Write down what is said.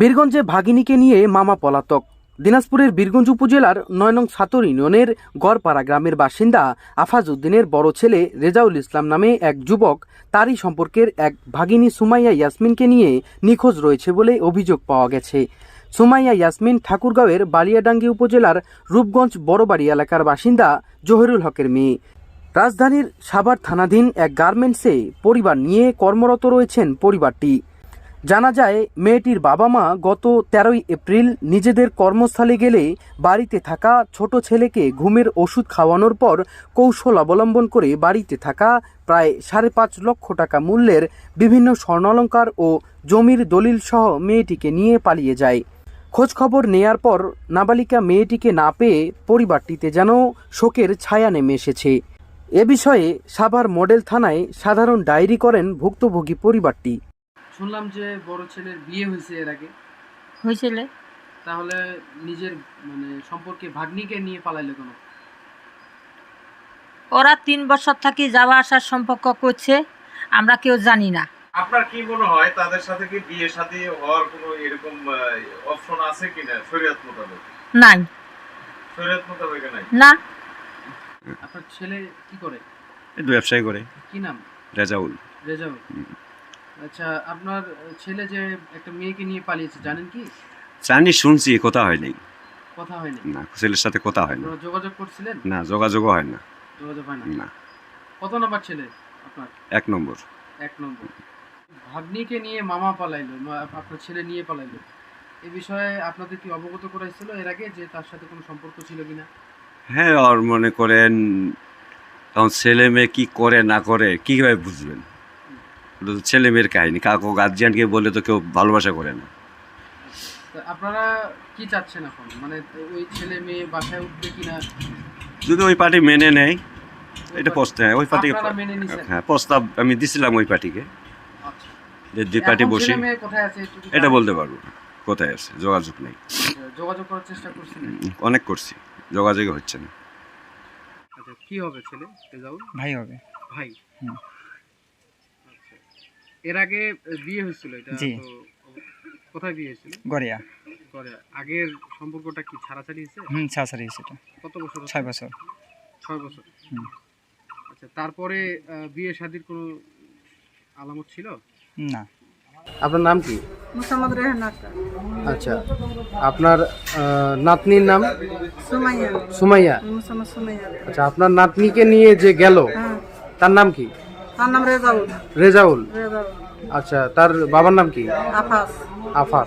বীরগঞ্জে ভাগিনীকে নিয়ে মামা পলাতক। দিনাজপুরের বীরগঞ্জ উপজেলার নয় নং সাতর ইউনিয়নের গড়পাড়া গ্রামের বাসিন্দা আফাজ উদ্দিনের বড় ছেলে রেজাউল ইসলাম নামে এক যুবক, তারই সম্পর্কের এক ভাগিনী সুমাইয়া ইয়াসমিনকে নিয়ে নিখোঁজ রয়েছে বলে অভিযোগ পাওয়া গেছে। সুমাইয়া ইয়াসমিন ঠাকুরগাঁওয়ের বালিয়াডাঙ্গি উপজেলার রূপগঞ্জ বড়বাড়ি এলাকার বাসিন্দা জহিরুল হকের মেয়ে। রাজধানীর সাভার থানাধীন এক গার্মেন্টসে পরিবার নিয়ে কর্মরত রয়েছেন পরিবারটি। জানা যায়, মেয়েটির বাবা মা গত তেরোই এপ্রিল নিজেদের কর্মস্থলে গেলে বাড়িতে থাকা ছোট ছেলেকে ঘুমের ওষুধ খাওয়ানোর পর কৌশল অবলম্বন করে বাড়িতে থাকা প্রায় সাড়ে পাঁচ লক্ষ টাকা মূল্যের বিভিন্ন স্বর্ণালঙ্কার ও জমির দলিল সহ মেয়েটিকে নিয়ে পালিয়ে যায়। খোঁজখবর নেয়ার পর নাবালিকা মেয়েটিকে না পেয়ে পরিবারটিতে যেন শোকের ছায়া নেমে এসেছে। এ বিষয়ে সাভার মডেল থানায় সাধারণ ডায়েরি করেন ভুক্তভোগী পরিবারটি। শুনলাম যে বড় ছেলের বিয়ে হয়েছে এর আগে। হয়েছিল? তাহলে নিজের মানে সম্পর্কে ভাগ্নিকে নিয়ে পালাইলো কেন? ওরা তিন বছর থাকি যাওয়া আসার সম্পর্ক করছে আমরা কেউ জানি না। আপনার কি মনে হয় তাদের সাথে কি বিয়ে শাদী হওয়ার কোনো এরকম অপশন আছে কিনা শরীয়ত মোতাবেক? নাই। শরীয়ত মোতাবেক নাই? না। আপনার ছেলে কি করে? একটু ব্যবসায় করে। কি নাম? রেজাউল। রেজাউল। আচ্ছা আপনার ছেলে যে একটা মেয়েকে নিয়ে পালিয়েছে জানেন কি? জানি শুনছি কথা হয়নি। কথা হয়নি? না ছেলের সাথে কথা হয় না যোগাযোগ করছিলেন? না যোগাযোগও হয় না। যোগাযোগ হয় না? না। কত নাম্বার ছেলে আপনার? এক নম্বর। এক নম্বর। ভাগ্নিকে নিয়ে মামা পালাইলো আপনার ছেলে নিয়ে পালাইলো। এই বিষয়ে আপনাদের কি অবগত করাইছিল এর আগে যে তার সাথে কোনো সম্পর্ক ছিল কিনা? হ্যাঁ আর মনে করেন তখন ছেলে মেয়ে কি করে না করে কীভাবে বুঝবেন? তো ছেলে মেয়ের কাহিনী। কাকু গার্জিয়ানকে বলে তো কেউ ভালোবাসা করে না। আপনারা কি চাচ্ছেন এখন? মানে ওই ছেলে মেয়ে বাসায় উঠবে কিনা? যদি ওই পার্টি মেনে নেয় এটা প্রস্তাব হ্যাঁ ওই পার্টি হ্যাঁ প্রস্তাব আমি দিছিলাম ওই পার্টিকে। আচ্ছা। যে দুই পার্টি বসে এটা বলতে পারব কোথায় আছে যোগাযোগ নেই। যোগাযোগ করার চেষ্টা করছিলেন অনেক করছি যোগাযোগই হচ্ছে না। আচ্ছা কি হবে ছেলে? ভাই হবে। ভাই। হুম। এর আগে বিয়ে হয়েছিল এটা জি। কোথায় বিয়ে হয়েছিল? গড়িয়া। করে আগের সম্পর্কটা কি ছাড়াছাড়ি হয়েছে? হুম ছাড়াছাড়ি সেটা কত বছর? ছয় বছর। ছয় বছর। হুম। আচ্ছা তারপরে বিয়ে শাদির কোনো আলামত ছিল? না। আপনার নাম কি? মোসাম্মদ রেহান আক্তার। আচ্ছা আপনার নাতনির নাম? সুমাইয়া। সুমাইয়া। মোসাম্মদ সুমাইয়া। আচ্ছা আপনার নাতনিকে নিয়ে যে গেল হ্যাঁ। তার নাম কি? তার নাম রেজাউল। রেজাউল। আচ্ছা তার বাবার নাম কি? আফাস। আফাস।